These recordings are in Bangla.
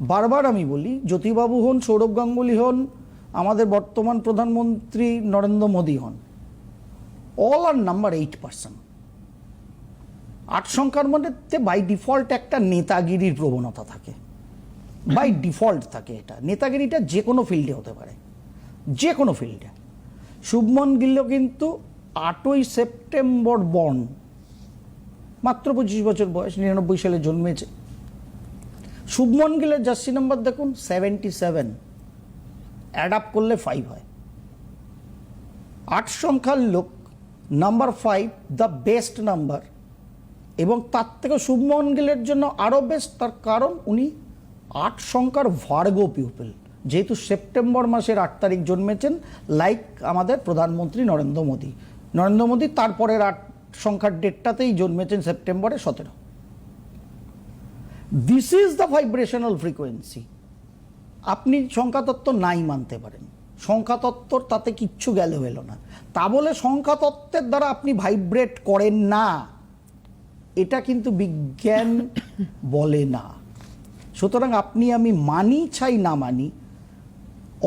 বারবার আমি বলি, জ্যোতিবাবু হন, সৌরভ গাঙ্গুলি হন, আমাদের বর্তমান প্রধানমন্ত্রী নরেন্দ্র মোদী হন all are number eight percent আট সংখ্যার মধ্যে বাই ডিফল্ট একটা নেতাগিরির প্রবণতা থাকে। বাই ডিফল্ট থাকে এটা। নেতাগিরিটা যে কোনো ফিল্ডে হতে পারে। যে কোনো ফিল্ডে শুভমন গিল্ল কিন্তু আটই সেপ্টেম্বর বর্ন মাত্র পঁচিশ বছর বয়স, নিরানব্বই সালে জন্মেছে। শুভমন গিলের জার্সি নাম্বার দেখুন সেভেন্টি সেভেন অ্যাড আপ করলে ফাইভ হয়। আট সংখ্যার লোক number five the best number এবং তার থেকে শুভমন গিলের জন্য আরও বেস্ট তার কারণ উনি আট সংখ্যার ভার্গো পিউপল যেহেতু সেপ্টেম্বর মাসের আট তারিখ জন্মেছেন লাইক আমাদের প্রধানমন্ত্রী নরেন্দ্র মোদী। নরেন্দ্র মোদী তারপরের আট সংখ্যার ডেটটাতেই জন্মেছেন সেপ্টেম্বরে সতেরো। This is the vibrational frequency আপনি সংখ্যাতত্ত্ব নাই মানতে পারেন। সংখ্যাতত্ত্বর তাতে কিচ্ছু গেল এলো না। তা বলে সংখ্যাতত্ত্বের দ্বারা আপনি ভাইব্রেট করেন না, এটা কিন্তু বিজ্ঞান বলে না। সুতরাং আপনি আমি মানি চাই না মানি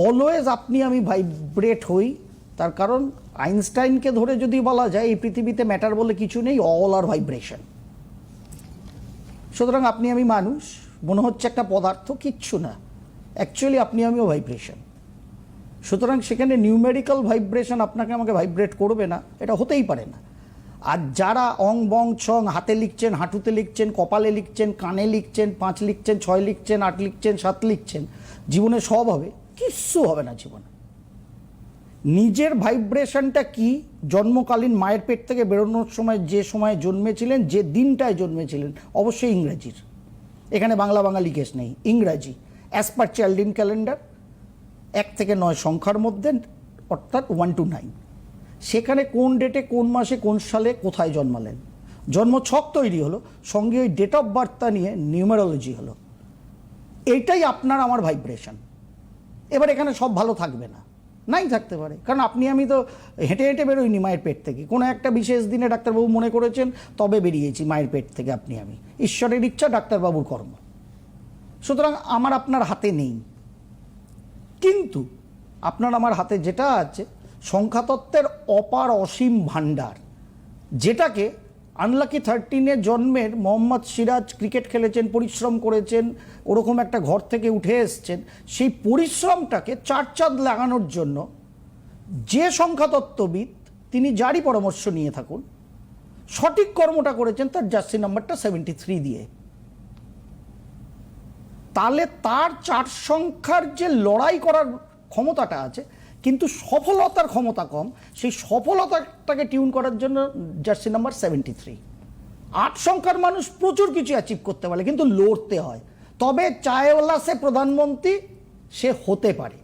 অলওয়েজ আপনি আমি ভাইব্রেট হই। তার কারণ আইনস্টাইনকে ধরে যদি বলা যায়, এই পৃথিবীতে ম্যাটার বলে কিছু নেই অল আর ভাইব্রেশন সুতরাং আপনি আমি মানুষ, মনে হচ্ছে একটা পদার্থ, কিচ্ছু না। অ্যাকচুয়ালি আপনি আমিও ভাইব্রেশন সুতরাং সেখানে নিউমেরিক্যাল ভাইব্রেশন আপনাকে আমাকে ভাইব্রেট করবে না, এটা হতেই পারে না। আর যারা অং, বং, ছং, হাতে লিখছেন, হাঁটুতে লিখছেন, কপালে লিখছেন, কানে লিখছেন, পাঁচ লিখছেন, ছয় লিখছেন, আট লিখছেন, সাত লিখছেন, জীবনে সব হবে, কিচ্ছু হবে না জীবনে। নিজের ভাইব্রেশনটা কি? জন্মকালীন মায়ের পেট থেকে বেরোনোর সময় যে সময় জন্মেছিলেন, যে দিনটায় জন্মেছিলেন, অবশ্যই ইংরেজির। এখানে বাংলা বাঙালি কেস নেই, ইংরাজি। অ্যাজ পার চাইল্ডিন ক্যালেন্ডার এক থেকে নয় সংখ্যার মধ্যে, অর্থাৎ ওয়ান টু নাইন সেখানে কোন ডেটে কোন মাসে, কোন সালে, কোথায় জন্মালেন? জন্ম ছক তৈরি হলো, সঙ্গে ওই ডেট অফ বার্থটা নিয়ে নিউমেরোলজি হলো। এইটাই আপনার আমার ভাইব্রেশন এবার এখানে সব ভালো থাকবে না। নাই থাকতে পারে। কারণ আপনি, আমি তো হেঁটে হেঁটে বেরোইনি মায়ের পেট থেকে। কোনো একটা বিশেষ দিনে ডাক্তারবাবু মনে করেছেন, তবে বেরিয়েছি মায়ের পেট থেকে আপনি, আমি। ঈশ্বরের ইচ্ছা, ডাক্তারবাবুর কর্ম। সুতরাং আমার আপনার হাতে নেই। কিন্তু আপনার আমার হাতে যেটা আছে, সংখ্যাতত্ত্বের অপার অসীম ভাণ্ডার, যেটাকে আনলাকি থার্টিনে জন্মের মোহাম্মদ সিরাজ ক্রিকেট খেলেছেন, পরিশ্রম করেছেন, ওরকম একটা ঘর থেকে উঠে এসছেন, সেই পরিশ্রমটাকে চার চাঁদ লাগানোর জন্য যে সংখ্যাতত্ত্ববিদ তিনি যারই পরামর্শ নিয়ে থাকুন, সঠিক কর্মটা করেছেন তার জার্সি নাম্বারটা সেভেন্টি থ্রি দিয়ে। তাহলে তার চার সংখ্যার যে লড়াই করার ক্ষমতাটা আছে কিন্তু সফলতার ক্ষমতা কম, সেই সফলতাটাকে টিউন করার জন্য জার্সি নাম্বার সেভেন্টি থ্রি আট সংখ্যার মানুষ প্রচুর কিছু অ্যাচিভ করতে পারে, কিন্তু লড়তে হয়। তবে চায়ওয়ালা সে প্রধানমন্ত্রী, সে হতে পারে।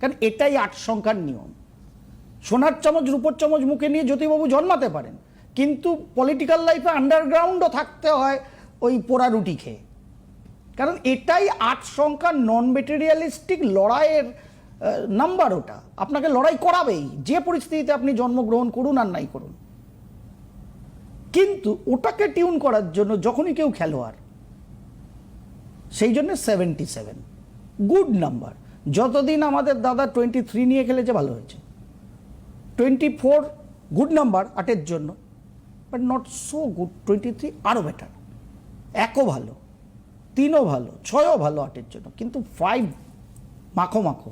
কারণ এটাই আট সংখ্যার নিয়ম। সোনার চামচ, রূপোর চামচ মুখে নিয়ে জ্যোতিবাবু জন্মাতে পারেন, কিন্তু পলিটিক্যাল লাইফে আন্ডারগ্রাউন্ডও থাকতে হয় ওই পোড়া রুটি খেয়ে। কারণ এটাই আট সংখ্যার নন মেটেরিয়ালিস্টিক লড়াইয়ের নাম্বার ওটা। আপনাকে লড়াই করাবেই। যে পরিস্থিতিতে আপনি জন্মগ্রহণ করুন আর নাই করুন। কিন্তু ওটাকে টিউন করার জন্য যখনই কেউ খেলোয়াড়, সেই জন্য সেভেন্টি সেভেন গুড নাম্বার যতদিন আমাদের দাদা টোয়েন্টি থ্রি নিয়ে খেলেছে, ভালো হয়েছে। টোয়েন্টি ফোর গুড নাম্বার আটের জন্য। But not so good twenty three আরও বেটার একও ভালো, তিনও ভালো, ছয়ও ভালো আটের জন্য। কিন্তু ফাইভ মাখো মাখো।